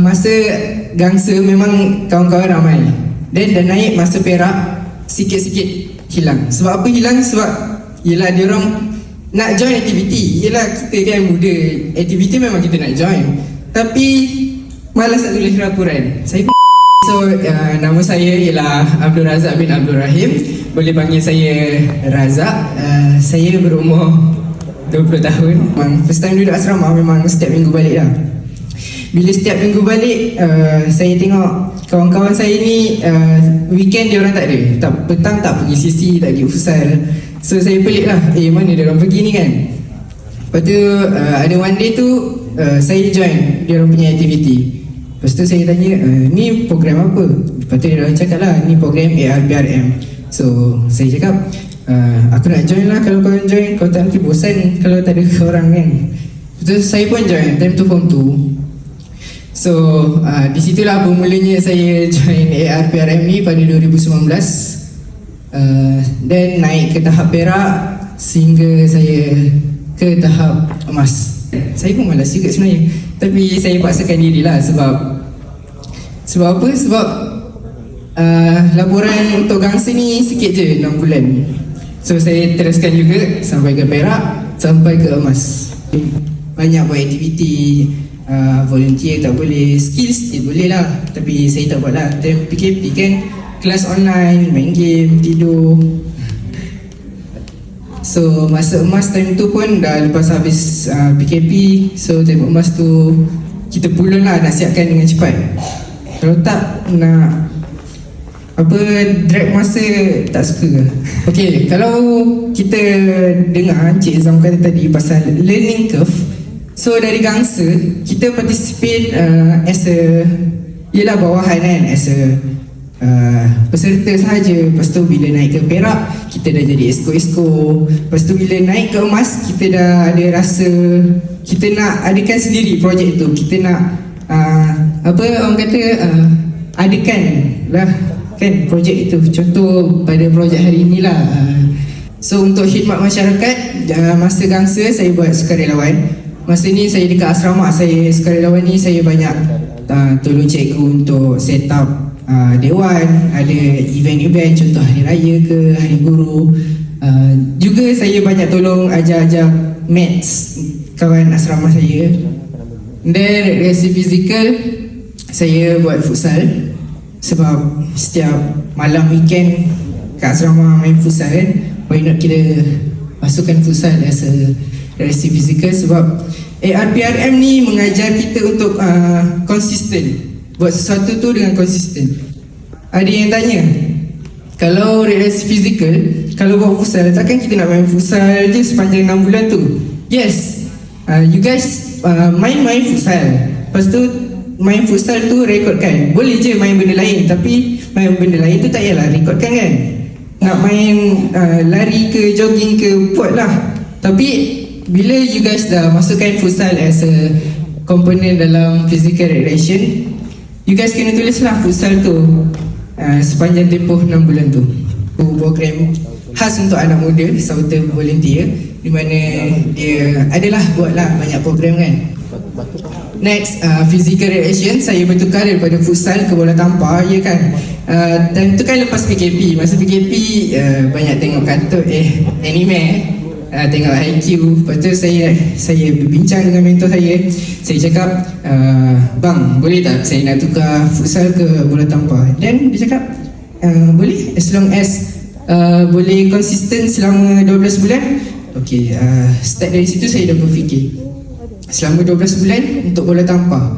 masa gangsa memang kawan-kawan ramai. Then dah naik masa perak sikit-sikit hilang. Sebab apa hilang? Sebab yelah dia orang nak join aktiviti. Yelah kita kan muda, aktiviti memang kita nak join. Tapi malas nak tulis laporan. Saya So, uh, nama saya ialah Abdul Razak bin Abdul Rahim Boleh panggil saya Razak uh, Saya berumur 20 tahun memang First time duduk asrama memang setiap minggu balik lah Bila setiap minggu balik uh, Saya tengok kawan-kawan saya ni uh, Weekend dia orang tak ada. Tak, Petang tak pergi sisi, tak pergi futsal. So saya pelik lah. Eh mana dia orang pergi ni kan? Lepas tu uh, ada one day tu uh, Saya join. Dia orang punya aktiviti Lepas tu saya tanya, uh, ni program apa? Lepas tu dia orang cakap lah, ni program ARBRM So, saya cakap, uh, aku nak join lah. Kalau korang join Kau tak nanti bosan. Kalau tak ada orang kan. Tu saya pun join, time tu form 2 So, uh, di situlah bermulanya saya join ARPRM ni pada 2019 uh, Then naik ke tahap perak sehingga saya ke tahap emas. Saya pun malas juga sebenarnya. Tapi saya paksakan diri lah sebab Sebab apa? Sebab uh, laporan untuk gangsa ni sikit je 6 bulan. So saya teruskan juga sampai ke perak Sampai ke emas. Banyak buat aktiviti uh, Volunteer tak boleh Skill still boleh lah. Tapi saya tak buat lah. Time PKP kan Kelas online, main game, tidur. So masa emas time tu pun dah lepas habis uh, PKP So time emas tu kita pulun lah nak siapkan dengan cepat. Kalau tak nak apa drag masa tak suka Okay kalau kita dengar Encik Zam kata tadi pasal learning curve So dari gangsa kita participate uh, as a Yelah bawahan kan as a uh, peserta sahaja. Lepas tu bila naik ke perak kita dah jadi esko-esko. Lepas tu bila naik ke emas kita dah ada rasa Kita nak adakan sendiri projek tu. Kita nak uh, apa orang kata uh, adakan lah kan projek itu. Contoh pada projek hari inilah uh, So untuk khidmat masyarakat uh, Masa gangsa saya buat sukarelawan Masa ni saya dekat asrama saya sukarelawan ni saya banyak uh, Tolong cikgu untuk set up uh, dewan. Ada event-event contoh hari raya ke hari guru. Uh, Juga saya banyak tolong ajar-ajar maths kawan asrama saya. Then resi fizikal Saya buat futsal. Sebab setiap malam weekend Kat asrama main futsal kan Why not kita masukkan futsal as a resi fizikal Sebab ARPRM ni mengajar kita untuk uh, konsisten Buat sesuatu tu dengan konsisten. Ada yang tanya Kalau resi fizikal Kalau buat futsal Takkan kita nak main futsal je sepanjang 6 bulan tu? Yes. Uh, You guys uh, main-main futsal. Lepas tu main futsal tu rekodkan. Boleh je main benda lain Tapi main benda lain tu tak payahlah rekodkan kan? Nak main uh, lari ke jogging ke buat lah Tapi bila you guys dah masukkan futsal as a component dalam physical recreation You guys kena tulis lah futsal tu uh, Sepanjang tempoh 6 bulan tu. Program khas untuk anak muda Sauter volunteer Di mana dia adalah buat lah banyak program kan. Next, uh, physical reaction Saya bertukar daripada futsal ke bola tampar Ya kan. Uh, Dan tu kan lepas PKP Masa PKP uh, banyak tengok kartun Eh, anime uh, Tengok IQ Lepas tu saya Saya berbincang dengan mentor saya. Saya cakap uh, Bang, boleh tak saya nak tukar futsal ke bola tampar? Dan dia cakap uh, Boleh as long as uh, Boleh konsisten selama 12 bulan. Okay, uh, start dari situ saya dah berfikir. Selama 12 bulan untuk bola tampar.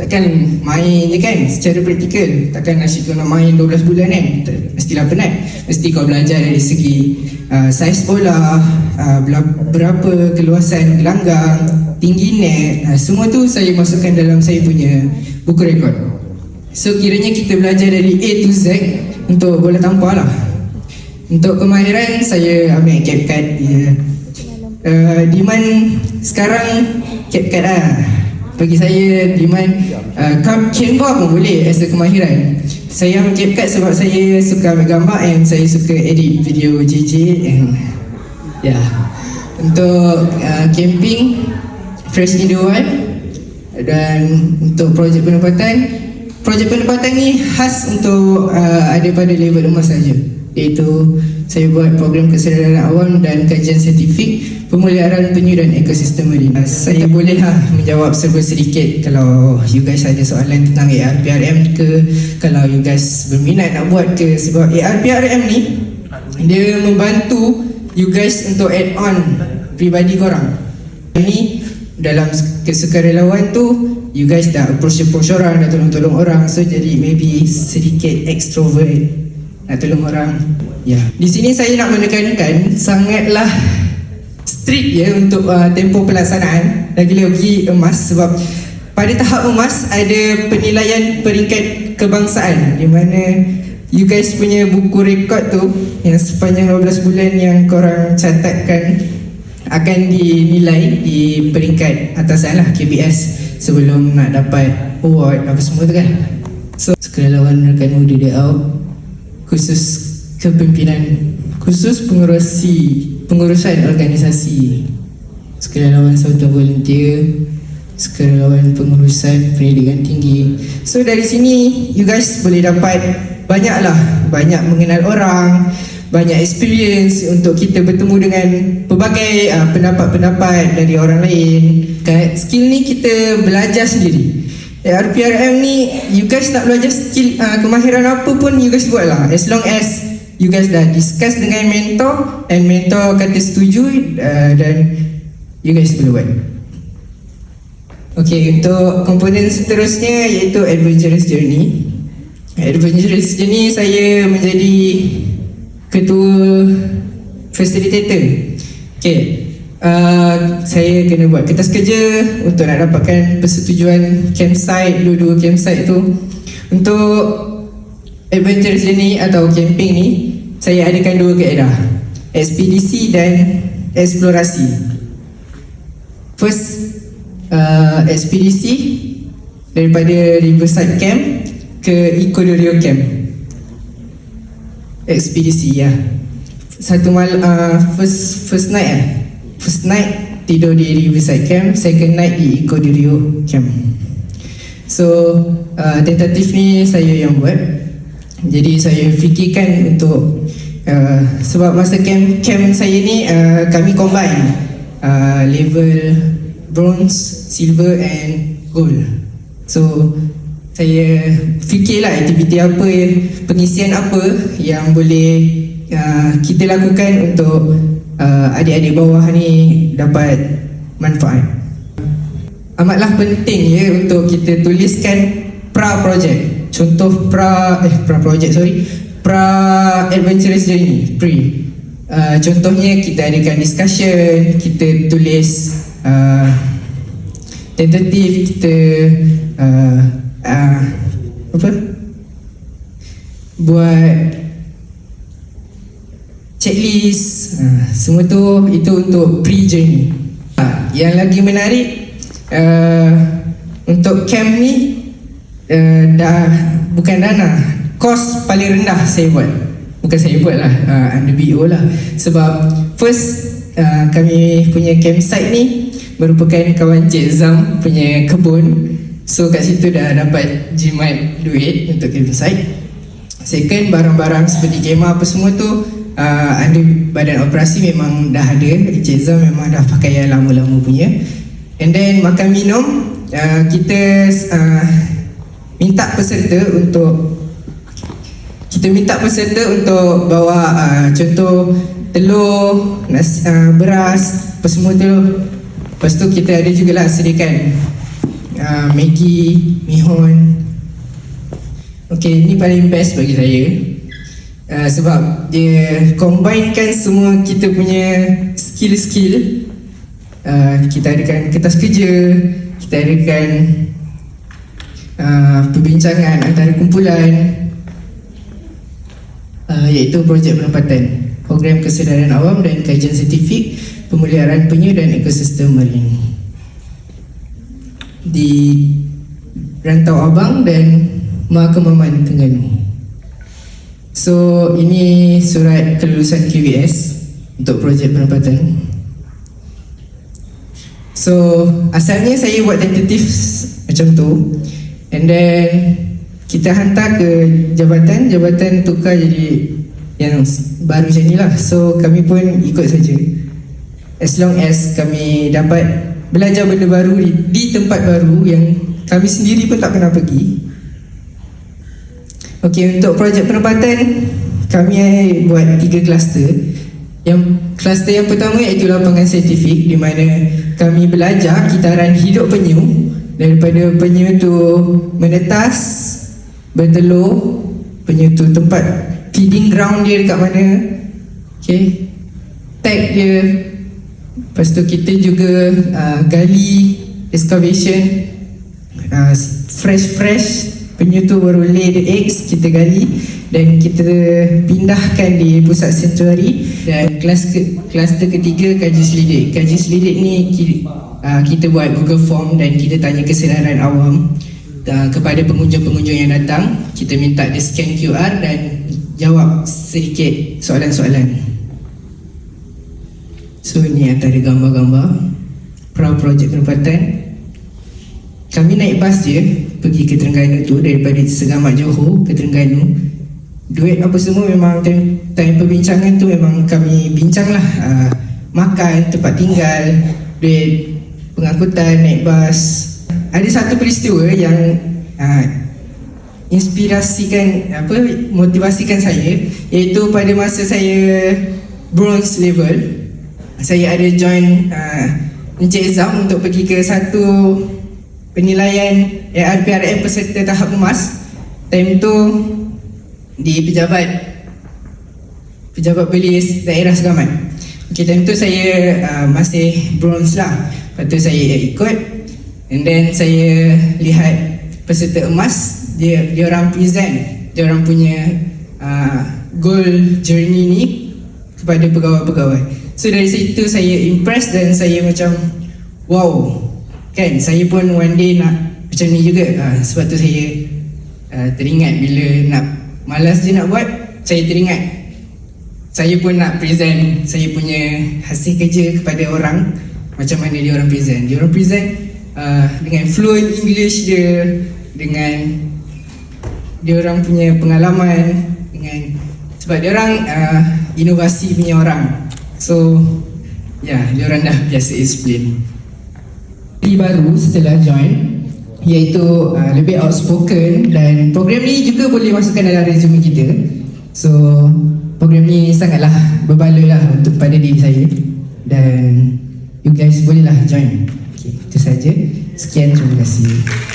Takkan main je kan secara praktikal. Takkan asyik kau nak main 12 bulan kan? Mestilah penat. Mesti kau belajar dari segi uh, Saiz bola uh, Berapa keluasan gelanggang Tinggi net uh, Semua tu saya masukkan dalam saya punya buku rekod. So kiranya kita belajar dari A to Z Untuk bola tampar lah. Untuk kemahiran saya ambil CapCut ya. uh, Diman sekarang CapCut lah. Bagi saya demand uh, Canva pun boleh as a kemahiran. Saya ambil CapCut sebab saya suka ambil gambar And saya suka edit video JJ and Ya. Yeah. Untuk uh, camping Fresh in the wild dan untuk projek penempatan projek penempatan ni khas untuk uh, ada pada level emas saja. Iaitu saya buat program kesedaran awam dan kajian saintifik pemeliharaan penyu dan ekosistem marin Uh, saya bolehlah menjawab serba sedikit kalau you guys ada soalan tentang ARPRM ke kalau you guys berminat nak buat ke. Sebab ARPRM ni dia membantu you guys untuk add on pribadi korang. Ni dalam kesukarelawan tu you guys dah approach approach orang dah tolong-tolong orang. So jadi maybe sedikit extrovert nak tolong orang. Ya. Yeah. di sini saya nak menekankan sangatlah strict ya untuk uh, tempoh pelaksanaan. Lagi-lagi emas sebab pada tahap emas ada penilaian peringkat kebangsaan. Di mana you guys punya buku rekod tu yang sepanjang 12 bulan yang korang catatkan akan dinilai di peringkat atasan lah KBS sebelum nak dapat award apa semua tu kan. So sukarelawan rakan muda dia out khusus kepimpinan khusus pengurusi pengurusan organisasi. Sukarelawan Sabtu Volunteer sukarelawan pengurusan pendidikan tinggi. So dari sini you guys boleh dapat banyaklah. Banyak mengenal orang. Banyak experience untuk kita bertemu dengan pelbagai uh, pendapat-pendapat dari orang lain. Kan? Skill ni kita belajar sendiri. Eh, RPRM ni you guys nak belajar skill uh, kemahiran apa pun you guys buat lah as long as you guys dah discuss dengan mentor and mentor kata setuju uh, dan you guys boleh buat. Okay, untuk komponen seterusnya iaitu Adventurous Journey Adventurous Journey saya menjadi ketua facilitator. Okay, uh, saya kena buat kertas kerja untuk nak dapatkan persetujuan campsite, dua-dua campsite tu. Untuk Adventurous Journey atau camping ni Saya adakan dua kaedah Ekspedisi dan eksplorasi. First uh, ekspedisi daripada Riverside Camp ke Ecodorio Camp. Ekspedisi ya. Satu malam uh, first first night eh. First night tidur di Riverside Camp, second night di Ecodorio Camp. So uh, tentatif ni saya yang buat. Jadi saya fikirkan untuk uh, sebab masa camp camp saya ni uh, kami combine uh, level bronze, silver and gold. So saya fikirlah aktiviti apa pengisian apa yang boleh uh, kita lakukan untuk uh, adik-adik bawah ni dapat manfaat. Amatlah penting ya untuk kita tuliskan pra project. Contoh pra eh pra project sorry. Pra adventurous journey pre. Uh, contohnya kita adakan discussion, kita tulis uh, tentatif kita uh, uh, apa? Buat checklist. Uh, semua tu itu untuk pre journey uh, yang lagi menarik uh, untuk camp ni uh, dah bukan dana kos paling rendah saya buat. Bukan saya buat lah under BO lah. Sebab first uh, kami punya campsite ni merupakan kawan Cik Zam punya kebun so kat situ dah dapat jimat duit untuk campsite second barang-barang seperti kemah apa semua tu uh, under badan operasi memang dah ada. Zam memang dah pakai yang lama-lama punya. And then makan minum uh, kita uh, minta peserta untuk kita minta peserta untuk bawa uh, contoh telur, nasi, uh, beras, apa semua tu. Lepas tu kita ada juga lah sediakan uh, Maggi, mihon. Okay, ni paling best bagi saya. Uh, sebab dia combinekan semua kita punya skill-skill. Uh, kita adakan kertas kerja, kita adakan uh, perbincangan antara kumpulan uh, iaitu projek penempatan program kesedaran awam dan kajian saintifik pemeliharaan penyu dan ekosistem marin di Rantau Abang dan Mahakamaman Terengganu. So ini surat kelulusan QBS untuk projek penempatan. So asalnya saya buat tentative macam tu And then kita hantar ke jabatan Jabatan tukar jadi yang baru macam ni lah So kami pun ikut saja As long as kami dapat belajar benda baru di, di tempat baru Yang kami sendiri pun tak pernah pergi Okey untuk projek penempatan kami buat tiga kluster. Yang kluster yang pertama iaitu lapangan saintifik di mana kami belajar kitaran hidup penyu daripada penyu tu menetas, bertelur, penyu tu tempat feeding ground dia dekat mana. Okey. Tag dia. Lepas tu kita juga uh, gali excavation. Uh, fresh fresh penyu tu baru lay the eggs kita gali. Dan kita pindahkan di pusat sanctuary. Dan kelas ke, kluster ketiga kaji selidik. Kaji selidik ni ki, uh, kita buat Google Form dan kita tanya kesedaran awam uh, kepada pengunjung-pengunjung yang datang. Kita minta dia scan QR dan jawab sedikit soalan-soalan so ni antara gambar-gambar. Pra-projek penempatan kami naik bas je pergi ke Terengganu tu daripada Segamat Johor ke Terengganu. Duit apa semua memang time, time perbincangan tu memang kami bincang lah uh, makan, tempat tinggal duit pengangkutan, naik bas. Ada satu peristiwa yang uh, inspirasikan apa motivasikan saya iaitu pada masa saya bronze level saya ada join uh, Encik Zam untuk pergi ke satu penilaian ARPRM peserta tahap emas. Time tu di pejabat pejabat polis daerah Segamat okay, time tu saya uh, masih bronze lah. Lepas tu saya ikut and then saya lihat peserta emas dia dia orang present dia orang punya uh, goal journey ni kepada pegawai-pegawai so dari situ saya impressed dan saya macam wow kan saya pun one day nak macam ni juga. Uh, sebab tu saya uh, teringat bila nak malas je nak buat saya teringat. Saya pun nak present saya punya hasil kerja kepada orang macam mana dia orang present. Dia orang present uh, dengan fluent English dia dengan dia orang punya pengalaman dengan sebab dia orang uh, inovasi punya orang so ya yeah, orang dah biasa explain. Di baru setelah join iaitu uh, lebih outspoken dan program ni juga boleh masukkan dalam resume kita. So program ni sangatlah berbaloi lah untuk pada diri saya dan you guys bolehlah join. Okay, itu saja. Sekian terima kasih